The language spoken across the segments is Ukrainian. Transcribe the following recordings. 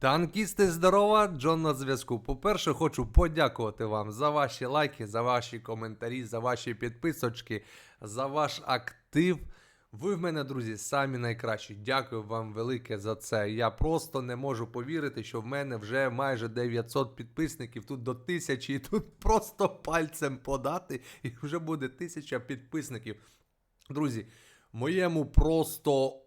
Танкісти, здорова, Джон на зв'язку. По-перше, хочу подякувати вам за ваші лайки, за ваші коментарі, за ваші підписочки, за ваш актив. Ви в мене, друзі, самі найкращі. Дякую вам велике за це. Я просто не можу повірити, що в мене вже майже 900 підписників, тут до тисячі, і тут просто пальцем подати, і вже буде тисяча підписників. Друзі, моєму просто.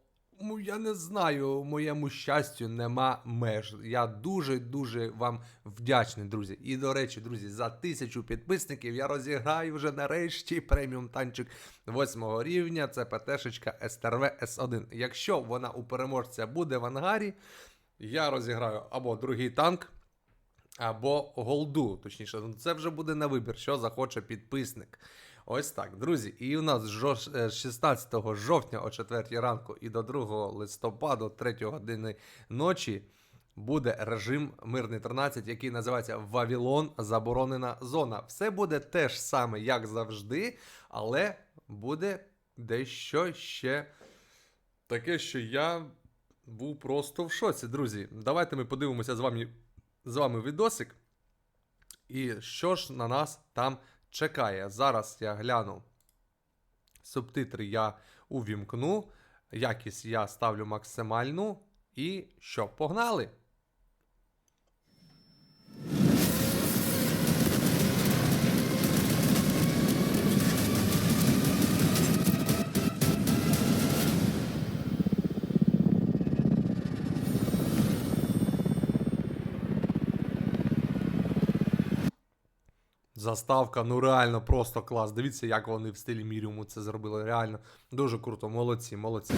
Ну, я не знаю, моєму щастю нема меж. Я дуже-дуже вам вдячний, друзі. І до речі, друзі, за тисячу підписників я розіграю вже нарешті преміум танчик 8 рівня. Це ПТшечка СТРВ С1. Якщо вона у переможця буде в ангарі, я розіграю або другий танк, або голду. Точніше, ну, це вже буде на вибір, що захоче підписник. Ось так, друзі. І у нас е, з 16 жовтня о 4 ранку і до 2 листопада, 3 години ночі, буде режим Мирний 13, який називається Вавілон Заборонена зона. Все буде те ж саме, як завжди, але буде дещо ще таке, що я був просто в шоці, друзі. Давайте ми подивимося з вами, з вами відосик. І що ж на нас там чекає? Зараз я гляну. Субтитри я увімкну. Якість я ставлю максимальну. І що, погнали? Заставка, ну реально просто клас. Дивіться, як вони в стилі Міріуму це зробили. Реально дуже круто. Молодці, молодці.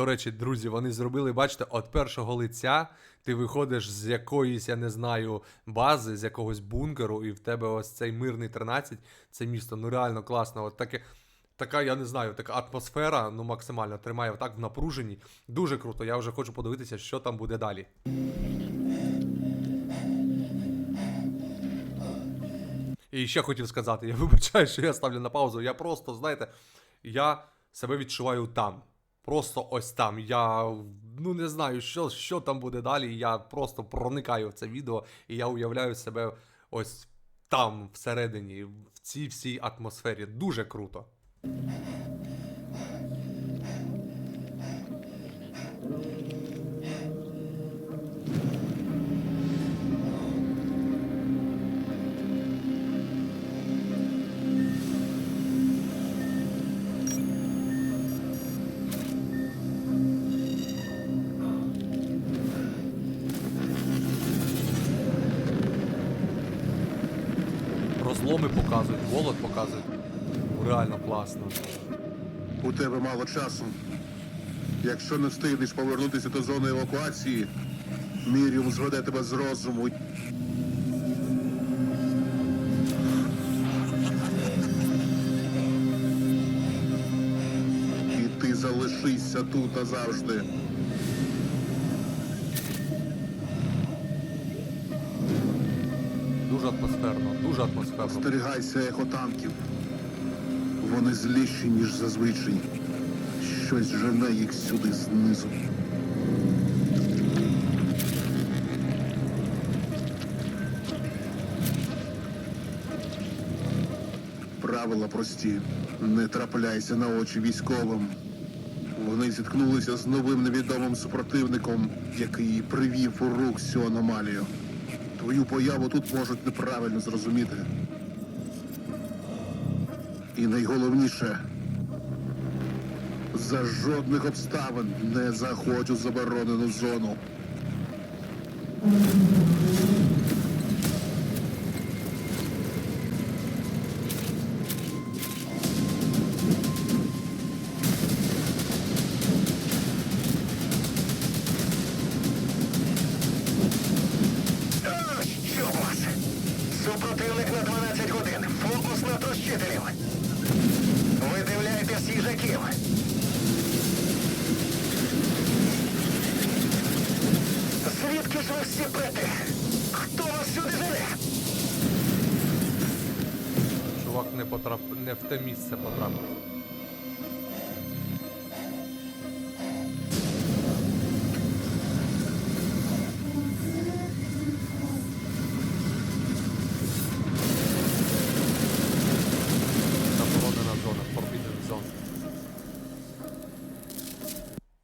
До речі, друзі, вони зробили, бачите, от першого лиця ти виходиш з якоїсь, я не знаю, бази, з якогось бункеру, і в тебе ось цей мирний 13, це місто, ну реально класно. От таке, така, я не знаю, така атмосфера, ну максимально тримає так в напруженні. Дуже круто. Я вже хочу подивитися, що там буде далі. І ще хотів сказати, я вибачаю, що я ставлю на паузу. Я просто, знаєте, я себе відчуваю там. Просто ось там. Я ну не знаю, що, що там буде далі. Я просто проникаю в це відео, і я уявляю себе ось там, всередині, в цій всій атмосфері. Дуже круто. Розломи показують, голод показують. Реально класно. У тебе мало часу. Якщо не встигнеш повернутися до зони евакуації, Міріум зведе тебе з розуму. І ти залишишся тут назавжди. Дуже атмосферно, дуже атмосферно. Остерігайся ехотанків. Вони зліші, ніж зазвичай. Щось жене їх сюди знизу. Правила прості. Не трапляйся на очі військовим. Вони зіткнулися з новим невідомим супротивником, який привів у рук цю аномалію. Твою появу тут можуть неправильно зрозуміти. І найголовніше, за жодних обставин не заходь у заборонену зону. Ж ви всі пети? Хто вас сюди жене? Чувак не потрап... не в те місце потрапив.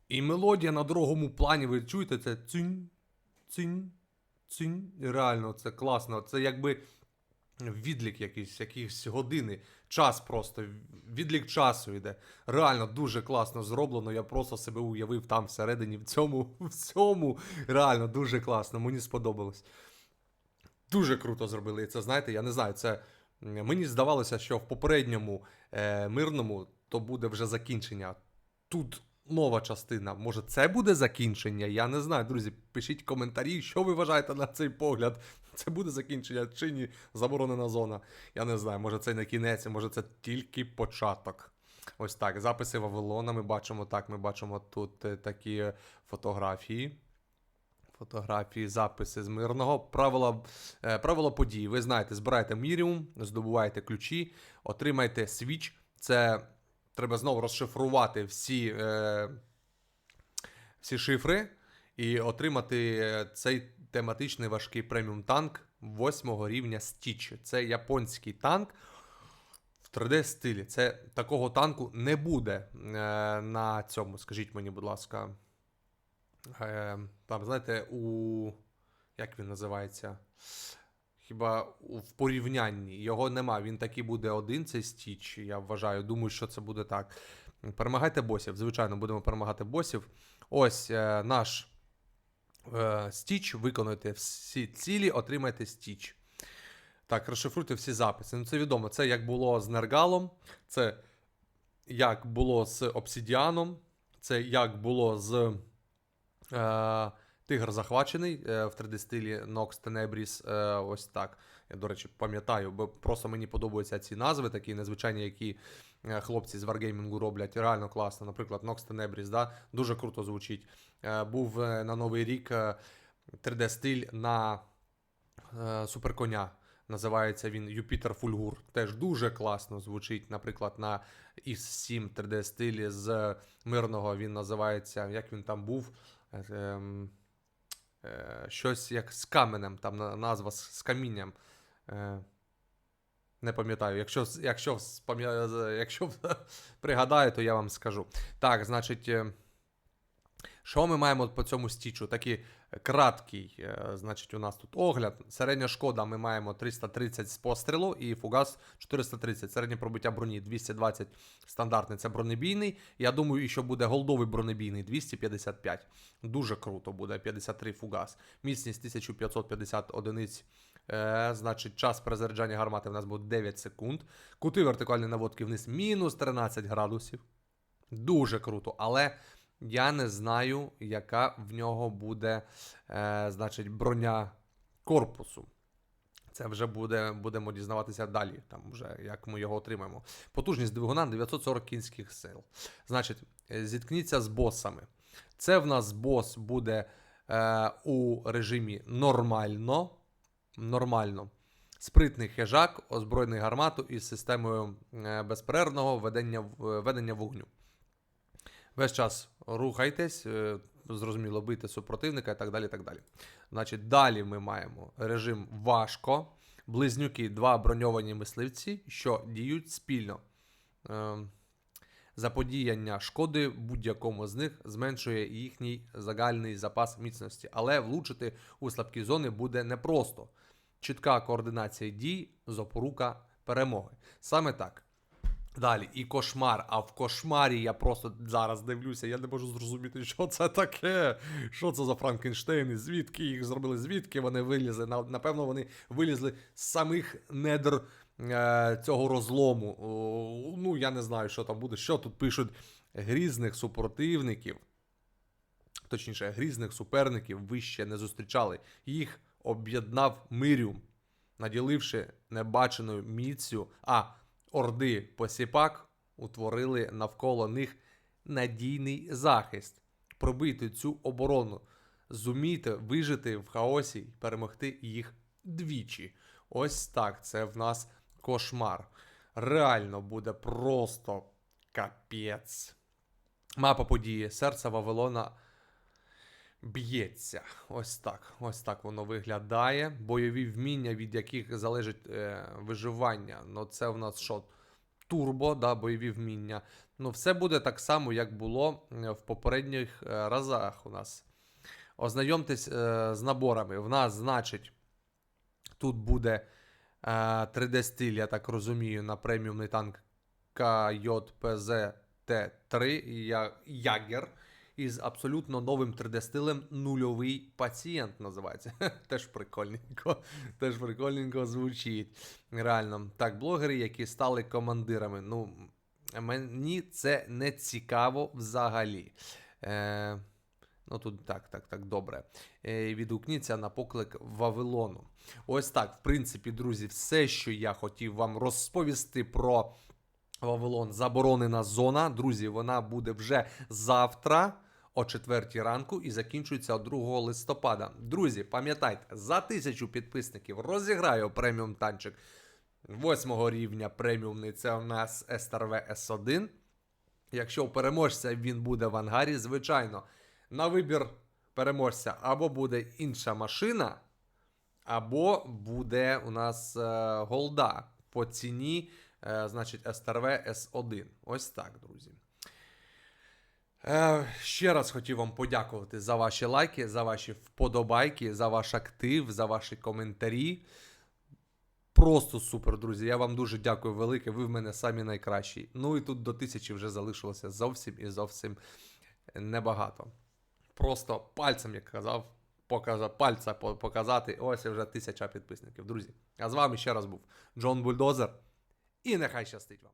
І мелодія на другому плані, ви чуєте це цінь, цінь, цінь. Реально, це класно. Це якби відлік якийсь, якісь години, час просто, відлік часу йде. Реально дуже класно зроблено. Я просто себе уявив там всередині, в цьому, в цьому. Реально дуже класно. Мені сподобалось. Дуже круто зробили. І це знаєте, я не знаю, це мені здавалося, що в попередньому е, мирному то буде вже закінчення. Тут нова частина. Може, це буде закінчення? Я не знаю. Друзі, пишіть коментарі, що ви вважаєте на цей погляд. Це буде закінчення чи ні заборонена зона. Я не знаю, може це не кінець, може це тільки початок. Ось так. Записи Вавилона. Ми бачимо так. Ми бачимо тут е, такі фотографії. Фотографії, записи з мирного. Правила, е, правила подій. Ви знаєте, збирайте міріум, здобуваєте ключі, отримайте свіч. Це треба знову розшифрувати всі, е, всі шифри і отримати е, цей тематичний важкий преміум танк 8 рівня Стіч. Це японський танк в 3D стилі. Це такого танку не буде е, на цьому. Скажіть мені, будь ласка. Е, там, знаєте, у. Як він називається? Хіба в порівнянні його нема. Він такий буде один, цей стіч. Я вважаю. Думаю, що це буде так. Перемагайте босів. Звичайно, будемо перемагати босів. Ось е, наш е, стіч. Виконуйте всі цілі, отримайте стіч. Так, розшифруйте всі записи. Ну, це відомо. Це як було з Нергалом, це як було з Обсідіаном, це як було з е, Тигр захвачений е, в 3D стилі Nox Tenebris. Е, ось так. Я, до речі, пам'ятаю, бо просто мені подобаються ці назви, такі незвичайні, які е, хлопці з Wargaming роблять. Реально класно. Наприклад, Nox Tenebris, да? дуже круто звучить. Був на Новий рік е, 3D стиль на суперконя. Називається він Юпітер Фульгур. Теж дуже класно звучить. Наприклад, на ІС-7 3D стилі з мирного він називається. Як він там був? Е, щось як з каменем, там назва з, камінням. Е, не пам'ятаю. Якщо, якщо, якщо пригадаю, то я вам скажу. Так, значить. е, що ми маємо по цьому стічу? Такий краткий, е, значить, у нас тут огляд. Середня шкода ми маємо 330 з пострілу і фугас 430. Середнє пробиття броні 220 стандартний. Це бронебійний. Я думаю, що буде голдовий бронебійний 255. Дуже круто буде 53 фугас. Міцність 1550 одиниць. Е, значить, час перезаряджання гармати в нас буде 9 секунд. Кути вертикальної наводки вниз мінус 13 градусів. Дуже круто, але я не знаю, яка в нього буде, е, значить, броня корпусу. Це вже буде, будемо дізнаватися далі, там вже як ми його отримаємо. Потужність двигуна 940 кінських сил. Значить, е, зіткніться з босами. Це в нас бос буде е, у режимі нормально. Нормально. Спритний хижак, озброєний гармату із системою е, безперервного ведення, ведення вогню. Весь час рухайтесь, е, зрозуміло, бийте супротивника і так далі. так далі. Значить, далі ми маємо режим важко. Близнюки, два броньовані мисливці, що діють спільно. Е, Заподіяння шкоди будь-якому з них зменшує їхній загальний запас міцності, але влучити у слабкі зони буде непросто. Чітка координація дій, запорука перемоги. Саме так. Далі, і кошмар. А в кошмарі я просто зараз дивлюся, я не можу зрозуміти, що це таке. Що це за Франкенштейни? Звідки їх зробили? Звідки вони вилізли? Напевно, вони вилізли з самих недр е, цього розлому. О, ну, я не знаю, що там буде. Що тут пишуть грізних супротивників. Точніше, грізних суперників ви ще не зустрічали. Їх об'єднав Миріум, наділивши небаченою міцю, а орди посіпак утворили навколо них надійний захист. Пробити цю оборону зумійте вижити в хаосі і перемогти їх двічі. Ось так. Це в нас кошмар. Реально буде просто капець. Мапа події. Серце Вавилона б'ється. Ось так. Ось так воно виглядає. Бойові вміння, від яких залежить е, виживання. Ну, це в нас що? Турбо, да, бойові вміння. Ну, все буде так само, як було е, в попередніх е, разах у нас. Ознайомтесь е, з наборами. В нас, значить, тут буде е, 3D стиль, я так розумію, на преміумний танк КЙПЗ Т3 Я- Ягер із абсолютно новим 3D-стилем нульовий пацієнт називається. Теж прикольненько. Теж прикольненько звучить. Реально. Так, блогери, які стали командирами. Ну, мені це не цікаво взагалі. Е, ну тут так, так, так, добре. Е, відгукніться на поклик Вавилону. Ось так, в принципі, друзі, все, що я хотів вам розповісти про Вавилон заборонена зона. Друзі, вона буде вже завтра о 4 ранку і закінчується 2 листопада. Друзі, пам'ятайте, за тисячу підписників розіграю преміум танчик 8 рівня преміумний. Це у нас STRV S1. Якщо у переможця він буде в ангарі, звичайно, на вибір переможця або буде інша машина, або буде у нас е, голда по ціні, е, значить, STRV S1. Ось так, друзі. Е, ще раз хотів вам подякувати за ваші лайки, за ваші вподобайки, за ваш актив, за ваші коментарі. Просто супер, друзі. Я вам дуже дякую велике. Ви в мене самі найкращі. Ну і тут до тисячі вже залишилося зовсім і зовсім небагато. Просто пальцем, як казав, показа, пальця показати. Ось вже тисяча підписників, друзі. А з вами ще раз був Джон Бульдозер. І нехай щастить вам.